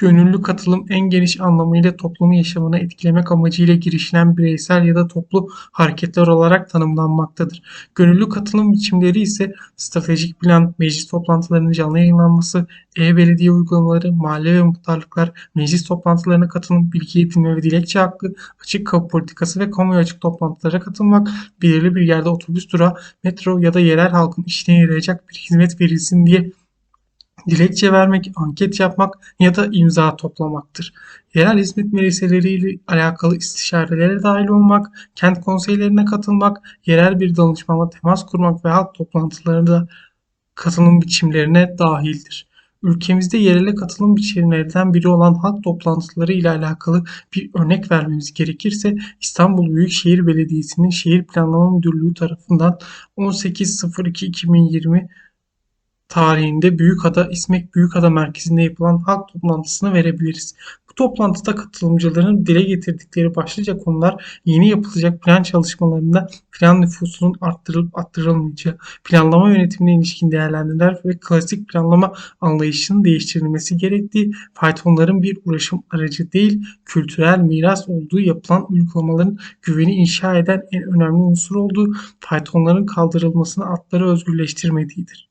Gönüllü katılım en geniş anlamıyla toplumun yaşamını etkilemek amacıyla girişilen bireysel ya da toplu hareketler olarak tanımlanmaktadır. Gönüllü katılım biçimleri ise stratejik plan, meclis toplantılarının canlı yayınlanması, e-belediye uygulamaları, mahalle ve muhtarlıklar, meclis toplantılarına katılım, bilgi edinme ve dilekçe hakkı, açık kapı politikası ve kamuya açık toplantılara katılmak, belirli bir yerde otobüs durağı, metro ya da yerel halkın işine yarayacak bir hizmet verilsin diye dilekçe vermek, anket yapmak ya da imza toplamaktır. Yerel hizmet meclisleriyle alakalı istişarelere dahil olmak, kent konseylerine katılmak, yerel bir danışmanla temas kurmak ve halk toplantılarında katılım biçimlerine dahildir. Ülkemizde yerele katılım biçimlerinden biri olan halk toplantıları ile alakalı bir örnek vermemiz gerekirse İstanbul Büyükşehir Belediyesi'nin Şehir Planlama Müdürlüğü tarafından 18.02.2020 tarihinde Büyükada İsmek Büyükada merkezinde yapılan halk toplantısını verebiliriz. Bu toplantıda katılımcıların dile getirdikleri başlıca konular yeni yapılacak plan çalışmalarında plan nüfusunun arttırılıp arttırılmayacağı, planlama yönetimine ilişkin değerlendirmeler ve klasik planlama anlayışının değiştirilmesi gerektiği, faytonların bir uğraşım aracı değil, kültürel miras olduğu yapılan uygulamaların güveni inşa eden en önemli unsur olduğu, faytonların kaldırılmasını atları özgürleştirmediğidir.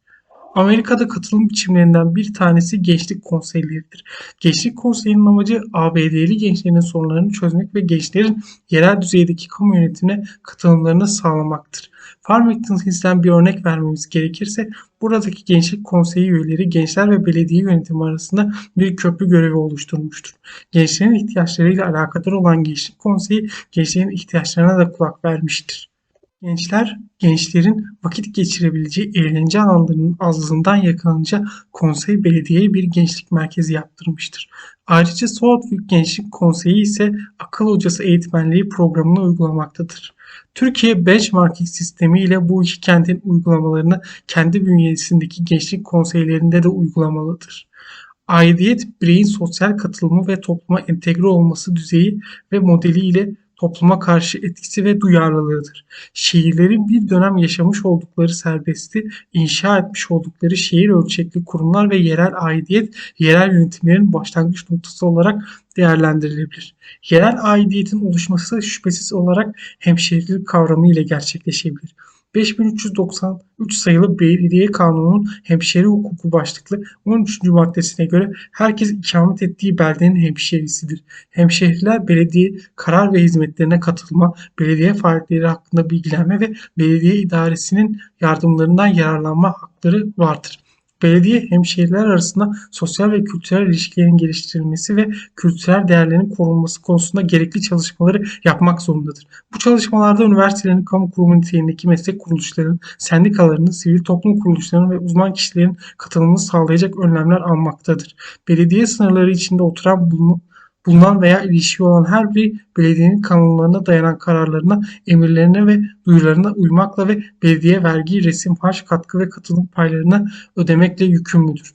Amerika'da katılım biçimlerinden bir tanesi gençlik konseyleridir. Gençlik konseyinin amacı ABD'li gençlerin sorunlarını çözmek ve gençlerin yerel düzeydeki kamu yönetimine katılımlarını sağlamaktır. Farmington Hills'ten bir örnek vermemiz gerekirse buradaki gençlik konseyi üyeleri gençler ve belediye yönetimi arasında bir köprü görevi oluşturmuştur. Gençlerin ihtiyaçlarıyla alakadar olan gençlik konseyi gençlerin ihtiyaçlarına da kulak vermiştir. Gençler, gençlerin vakit geçirebileceği eğlence alanlarının azlığından yakalanınca konsey belediyeye bir gençlik merkezi yaptırmıştır. Ayrıca Southwick Gençlik Konseyi ise akıl hocası eğitmenliği programını uygulamaktadır. Türkiye benchmarking sistemi ile bu iki kentin uygulamalarını kendi bünyesindeki gençlik konseylerinde de uygulamalıdır. Aidiyet, bireyin sosyal katılımı ve topluma entegre olması düzeyi ve modeli ile topluma karşı etkisi ve duyarlılığıdır. Şehirlerin bir dönem yaşamış oldukları serbestli, inşa etmiş oldukları şehir ölçekli kurumlar ve yerel aidiyet, yerel yönetimlerin başlangıç noktası olarak değerlendirilebilir. Yerel aidiyetin oluşması şüphesiz olarak hemşehrilik kavramı ile gerçekleşebilir. 5393 sayılı Belediye Kanunu'nun hemşeri hukuku başlıklı 13. maddesine göre herkes ikamet ettiği beldenin hemşerisidir. Hemşehriler belediye karar ve hizmetlerine katılma, belediye faaliyetleri hakkında bilgilenme ve belediye idaresinin yardımlarından yararlanma hakları vardır. Belediye hemşehriler arasında sosyal ve kültürel ilişkilerin geliştirilmesi ve kültürel değerlerin korunması konusunda gerekli çalışmaları yapmak zorundadır. Bu çalışmalarda üniversitelerin, kamu kurumu niteliğindeki meslek kuruluşlarının, sendikalarının, sivil toplum kuruluşlarının ve uzman kişilerin katılımını sağlayacak önlemler almaktadır. Belediye sınırları içinde oturan bulunan bulunan veya ilişki olan her bir belediyenin kanunlarına dayanan kararlarına, emirlerine ve duyularına uymakla ve belediye vergi, resim, harç, katkı ve katılım paylarını ödemekle yükümlüdür.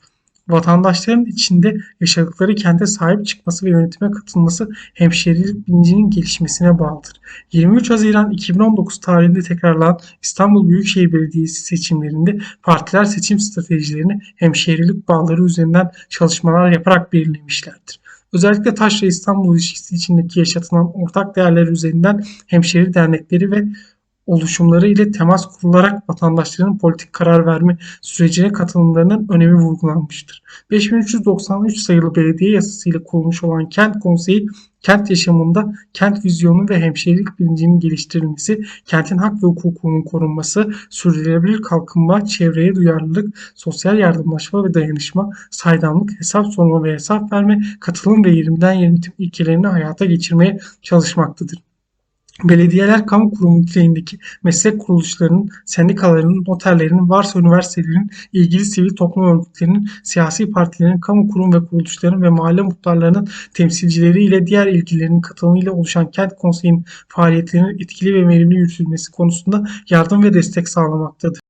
Vatandaşların içinde yaşadıkları kente sahip çıkması ve yönetime katılması hemşehrilik bilincinin gelişmesine bağlıdır. 23 Haziran 2019 tarihinde tekrarlanan İstanbul Büyükşehir Belediyesi seçimlerinde partiler seçim stratejilerini hemşehrilik bağları üzerinden çalışmalar yaparak belirlemişlerdir. Özellikle Taşra İstanbul ilişkisi içindeki yaşatılan ortak değerler üzerinden hemşehri dernekleri ve oluşumları ile temas kurularak vatandaşların politik karar verme sürecine katılımlarının önemi vurgulanmıştır. 5393 sayılı belediye yasası ile kurulmuş olan Kent Konseyi, kent yaşamında kent vizyonu ve hemşehrilik bilincinin geliştirilmesi, kentin hak ve hukukunun korunması, sürdürülebilir kalkınma, çevreye duyarlılık, sosyal yardımlaşma ve dayanışma, saydamlık, hesap sorma ve hesap verme, katılım ve yerimden yönetim ilkelerini hayata geçirmeye çalışmaktadır. Belediyeler kamu kurumu niteliğindeki meslek kuruluşlarının, sendikalarının, noterlerinin, varsa üniversitelerin, ilgili sivil toplum örgütlerinin, siyasi partilerin, kamu kurum ve kuruluşlarının ve mahalle muhtarlarının temsilcileri ile diğer ilgilerinin katılımıyla oluşan kent konseyinin faaliyetlerinin etkili ve verimli yürütülmesi konusunda yardım ve destek sağlamaktadır.